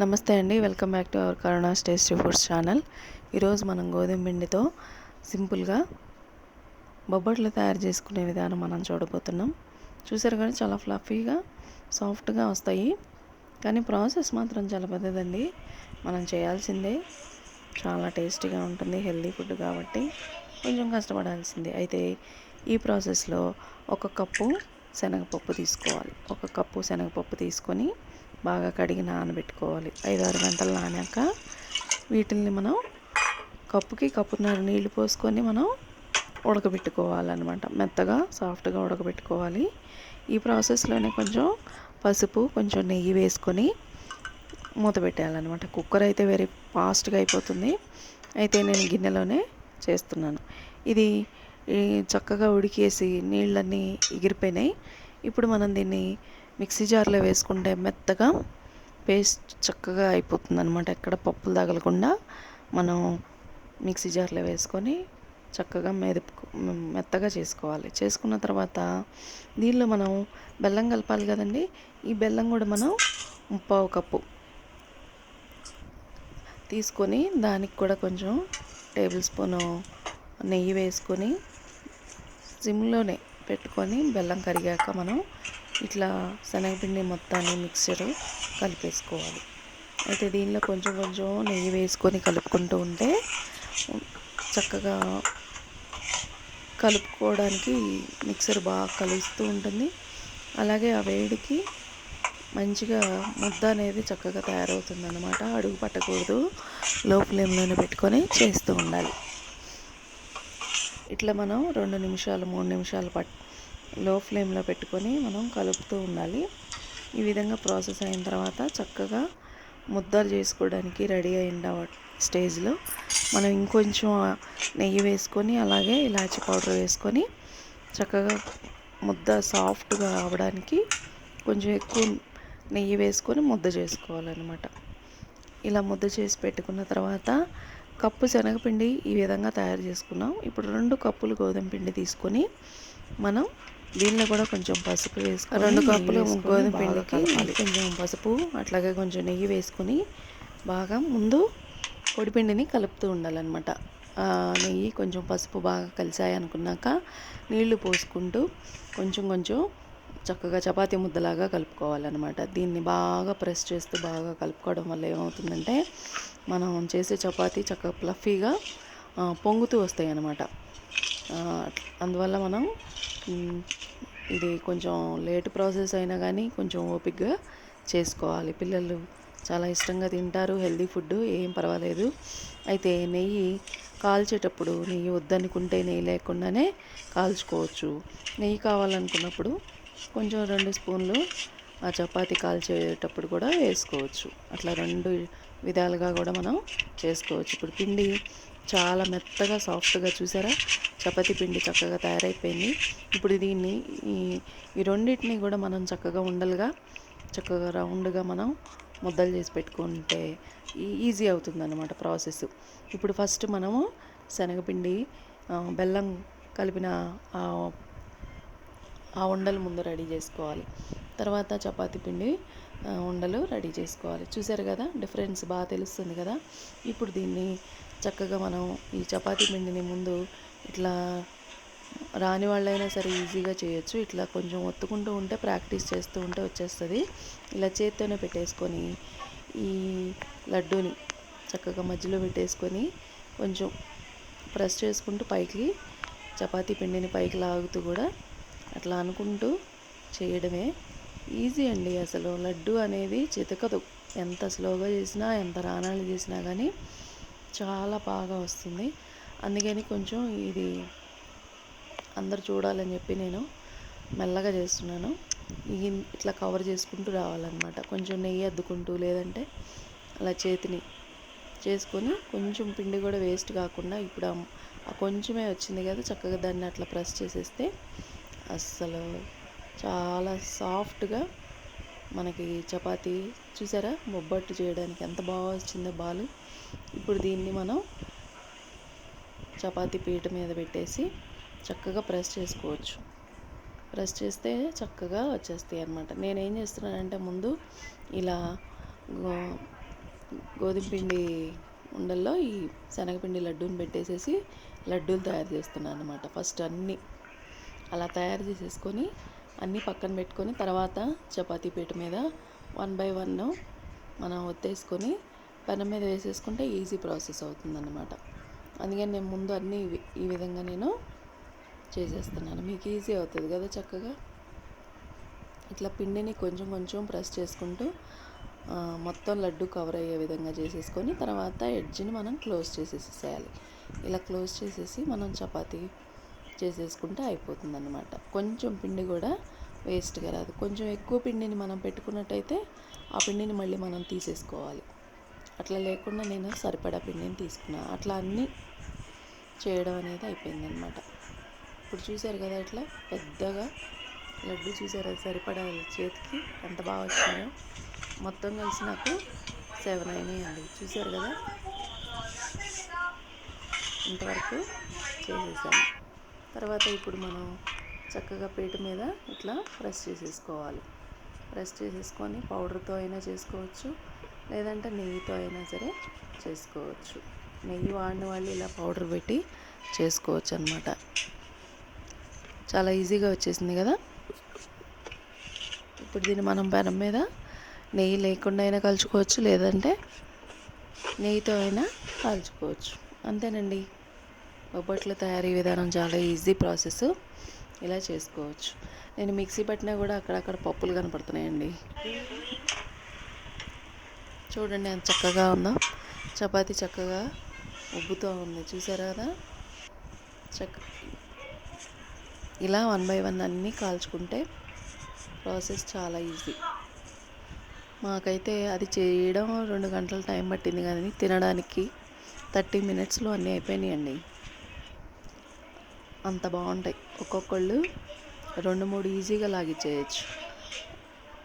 నమస్తే అండి welcome back to our Corona tasty foods channel. ఈరోజు మనం గోధుమ పిండితో సింపుల్గా బొబ్బట్లు తయారు చేసుకునే విధానం మనం చూడబోతున్నాం. చూసారు కానీ చాలా ఫ్లఫీగా సాఫ్ట్గా వస్తాయి. కానీ ప్రాసెస్ మాత్రం చాలా పెద్దదండి. మనం చేయాల్సిందే చాలా టేస్టీగా ఉంటుంది హెల్దీ ఫుడ్ కాబట్టి కొంచెం కష్టపడాల్సిందే. అయితే ఈ ప్రాసెస్లో ఒక కప్పు శనగపప్పు తీసుకోవాలి. ఒక కప్పు శనగపప్పు తీసుకొని బాగా కడిగి నానబెట్టుకోవాలి. ఐదు ఆరు గంటలు నానాక వీటిల్ని మనం కప్పుకి కప్పున్నర నీళ్ళు పోసుకొని మనం ఉడకబెట్టుకోవాలన్నమాట. మెత్తగా సాఫ్ట్గా ఉడకబెట్టుకోవాలి. ఈ ప్రాసెస్లోనే కొంచెం పసుపు కొంచెం నెయ్యి వేసుకొని మూత పెట్టేయాలన్నమాట. కుక్కర్ అయితే వెరీ ఫాస్ట్గా అయిపోతుంది. అయితే నేను గిన్నెలోనే చేస్తున్నాను. ఇది చక్కగా ఉడికేసి నీళ్ళన్నీ ఎగిరిపోయినాయి. ఇప్పుడు మనం దీన్ని మిక్సీ జార్లో వేసుకుంటే మెత్తగా పేస్ట్ చక్కగా అయిపోతుంది అనమాట ఎక్కడ పప్పులు తగలకుండా మనం మిక్సీ జార్లో వేసుకొని చక్కగా మెదుపు మెత్తగా చేసుకోవాలి. చేసుకున్న తర్వాత దీనిలో మనం బెల్లం కలపాలి కదండి. ఈ బెల్లం కూడా మనం ముప్పావు కప్పు తీసుకొని దానికి కూడా కొంచెం టేబుల్ స్పూను నెయ్యి వేసుకొని సిమ్లోనే పెట్టుకొని బెల్లం కరిగాక మనం ఇట్లా శనగపిండి మొత్తాన్ని మిక్సర్ కలిపేసుకోవాలి. అయితే దీనిలో కొంచెం కొంచెం నెయ్యి వేసుకొని కలుపుకుంటూ ఉంటే చక్కగా కలుపుకోవడానికి మిక్సర్ బాగా కలుస్తూ ఉంటుంది. అలాగే ఆ వేడికి మంచిగా ముద్ద అనేది చక్కగా తయారవుతుంది అనమాట అడుగు పట్టకూడదు. లో ఫ్లేమ్లోనే పెట్టుకొని చేస్తూ ఉండాలి. ఇట్లా మనం రెండు నిమిషాలు మూడు నిమిషాలు పట్ లో ఫ్లేమ్లో పెట్టుకొని మనం కలుపుతూ ఉండాలి. ఈ విధంగా ప్రాసెస్ అయిన తర్వాత చక్కగా ముద్దలు చేసుకోవడానికి రెడీ అయిన స్టేజ్లో. మనం ఇంకొంచెం నెయ్యి వేసుకొని అలాగే ఇలాచి పౌడర్ వేసుకొని చక్కగా ముద్ద సాఫ్ట్గా అవడానికి కొంచెం ఎక్కువ నెయ్యి వేసుకొని ముద్ద చేసుకోవాలన్నమాట. ఇలా ముద్ద చేసి పెట్టుకున్న తర్వాత కప్పు శనగపిండి ఈ విధంగా తయారు చేసుకున్నాం. ఇప్పుడు రెండు కప్పులు గోధుమ పిండి తీసుకొని మనం దీనిలో కూడా కొంచెం పసుపు వేసుకొని రెండు కప్పులు గోధుమ పిండికి కొంచెం పసుపు అట్లాగే కొంచెం నెయ్యి వేసుకొని బాగా ముందు పొడిపిండిని కలుపుతూ ఉండాలన్నమాట. నెయ్యి కొంచెం పసుపు బాగా కలిసాయి అనుకున్నాక నీళ్ళు పోసుకుంటూ కొంచెం కొంచెం చక్కగా చపాతీ ముద్దలాగా కలుపుకోవాలన్నమాట. దీన్ని బాగా ప్రెస్ చేస్తూ బాగా కలుపుకోవడం వల్ల ఏమవుతుందంటే మనం చేసే చపాతీ చక్కగా ప్లఫీగా పొంగుతూ వస్తాయి అన్నమాట అందువల్ల మనం ఇది కొంచెం లేట్ ప్రాసెస్ అయినా కానీ కొంచెం ఓపిక్గా చేసుకోవాలి. పిల్లలు చాలా ఇష్టంగా తింటారు హెల్దీ ఫుడ్ ఏం పర్వాలేదు. అయితే నెయ్యి కాల్చేటప్పుడు నెయ్యి వద్దనుకుంటే నెయ్యి లేకుండానే కాల్చుకోవచ్చు. నెయ్యి కావాలనుకున్నప్పుడు కొంచెం రెండు స్పూన్లు ఆ చపాతీ కాల్చేటప్పుడు కూడా వేసుకోవచ్చు. అట్లా రెండు విధాలుగా కూడా మనం చేసుకోవచ్చు. ఇప్పుడు పిండి చాలా మెత్తగా సాఫ్ట్గా చూసారా? చపాతీ పిండి చక్కగా తయారైపోయింది. ఇప్పుడు దీన్ని ఈ ఈ రెండింటిని కూడా మనం చక్కగా ఉండలుగా చక్కగా రౌండ్గా మనం ముద్దలు చేసి పెట్టుకుంటే ఈజీ అవుతుంది అనమాట ప్రాసెస్. ఇప్పుడు ఫస్ట్ మనము శనగపిండి బెల్లం కలిపిన ఆ ఉండలు ముందు రెడీ చేసుకోవాలి. తర్వాత చపాతి పిండి ఉండలు రెడీ చేసుకోవాలి. చూసారు కదా డిఫరెన్స్ బాగా తెలుస్తుంది కదా. ఇప్పుడు దీన్ని చక్కగా మనం ఈ చపాతీ పిండిని ముందు ఇట్లా రాని వాళ్ళైనా సరే ఈజీగా చేయొచ్చు. ఇట్లా కొంచెం ఒత్తుకుంటూ ఉంటే ప్రాక్టీస్ చేస్తూ ఉంటే వచ్చేస్తుంది. ఇలా చేత్తోనే పెట్టేసుకొని ఈ లడ్డూని చక్కగా మధ్యలో పెట్టేసుకొని కొంచెం ప్రెస్ చేసుకుంటూ పైకి చపాతీ పిండిని పైకి లాగుతూ కూడా అట్లా అనుకుంటూ చేయడమే ఈజీ అండి అసలు. లడ్డు అనేది చితకదు. ఎంత స్లోగా చేసినా ఎంత రాణాలు చేసినా కానీ చాలా బాగా వస్తుంది. అందుకని కొంచెం ఇది అందరు చూడాలని చెప్పి నేను మెల్లగా చేస్తున్నాను. ఇట్లా కవర్ చేసుకుంటూ రావాలన్నమాట. కొంచెం నెయ్యి అద్దుకుంటూ లేదంటే అలా చేతిని చేసుకొని కొంచెం పిండి కూడా వేస్ట్ కాకుండా ఇప్పుడు ఆ కొంచెమే వచ్చింది కదా చక్కగా దాన్ని అట్లా ప్రెస్ చేసేస్తే అస్సలు చాలా సాఫ్ట్గా మనకి చపాతీ చూసారా? బొబ్బట్టు చేయడానికి ఎంత బాగా వచ్చిందో బాలు. ఇప్పుడు దీన్ని మనం చపాతీ పీట మీద పెట్టేసి చక్కగా ప్రెస్ చేసుకోవచ్చు. ప్రెస్ చేస్తే చక్కగా వచ్చేస్తాయి అనమాట నేను ఏం చేస్తున్నానంటే ముందు ఇలా గోధుమ పిండి ఉండల్లో ఈ శనగపిండి లడ్డూని పెట్టేసేసి లడ్డూలు తయారు చేస్తున్నాను అనమాట ఫస్ట్ అన్నీ అలా తయారు చేసేసుకొని అన్నీ పక్కన పెట్టుకొని తర్వాత చపాతీ పీట మీద వన్ బై వన్ మనం ఒత్తేసుకొని పెనం మీద వేసేసుకుంటే ఈజీ ప్రాసెస్ అవుతుందన్నమాట. అందుకని నేను ముందు అన్నీ ఈ విధంగా నేను చేసేస్తున్నాను. మీకు ఈజీ అవుతుంది కదా చక్కగా? ఇట్లా పిండిని కొంచెం కొంచెం ప్రెస్ చేసుకుంటూ మొత్తం లడ్డు కవర్ అయ్యే విధంగా చేసేసుకొని తర్వాత ఎడ్జ్ని మనం క్లోజ్ చేసేసేయాలి. ఇలా క్లోజ్ చేసేసి మనం చపాతీ చేసేసుకుంటే అయిపోతుంది అనమాట కొంచెం పిండి కూడా వేస్ట్గా రాదు. కొంచెం ఎక్కువ పిండిని మనం పెట్టుకున్నట్టయితే ఆ పిండిని మళ్ళీ మనం తీసేసుకోవాలి. అట్లా లేకుండా నేను సరిపడా పిండిని తీసుకున్నాను అట్లా అన్నీ చేయడం అనేది అయిపోయిందనమాట ఇప్పుడు చూసారు కదా ఇట్లా పెద్దగా లడ్డు చూసారా? సరిపడా చేతికి ఎంత బాగా వచ్చినాయో మొత్తం కలిసి నాకు సెవెన్ అయినాయండి. చూసారు కదా? ఇంతవరకు చేసేసాను. తర్వాత ఇప్పుడు మనం చక్కగా పీట మీద ఇట్లా ప్రెస్ చేసేసుకోవాలి. ప్రెస్ చేసేసుకొని పౌడర్తో అయినా చేసుకోవచ్చు లేదంటే నెయ్యితో అయినా సరే చేసుకోవచ్చు. నెయ్యి వాడిన వాళ్ళు ఇలా పౌడర్ పెట్టి చేసుకోవచ్చు అనమాట చాలా ఈజీగా వచ్చేసింది కదా? ఇప్పుడు దీన్ని మనం పెనం మీద నెయ్యి లేకుండా అయినా కలుచుకోవచ్చు లేదంటే నెయ్యితో అయినా కాల్చుకోవచ్చు. అంతేనండి. బొబ్బట్ల తయారీ విధానం చాలా ఈజీ ప్రాసెస్. ఇలా చేసుకోవచ్చు. నేను మిక్సీ పట్టినా కూడా అక్కడక్కడ పప్పులు కనపడుతున్నాయండి. చూడండి ఎంత చక్కగా ఉందో. చపాతీ చక్కగా ఉబ్బుతూ ఉంది. చూసారా కదా? చక్క ఇలా వన్ బై వన్ అన్నీ కాల్చుకుంటే ప్రాసెస్ చాలా ఈజీ. మాకైతే అది చేయడం రెండు గంటల టైం పట్టింది కానీ తినడానికి థర్టీ మినిట్స్లో అన్నీ అయిపోయినాయండి. అంత బాగుంటాయి. ఒక్కొక్కళ్ళు రెండు మూడు ఈజీగా లాగిచ్చేయచ్చు.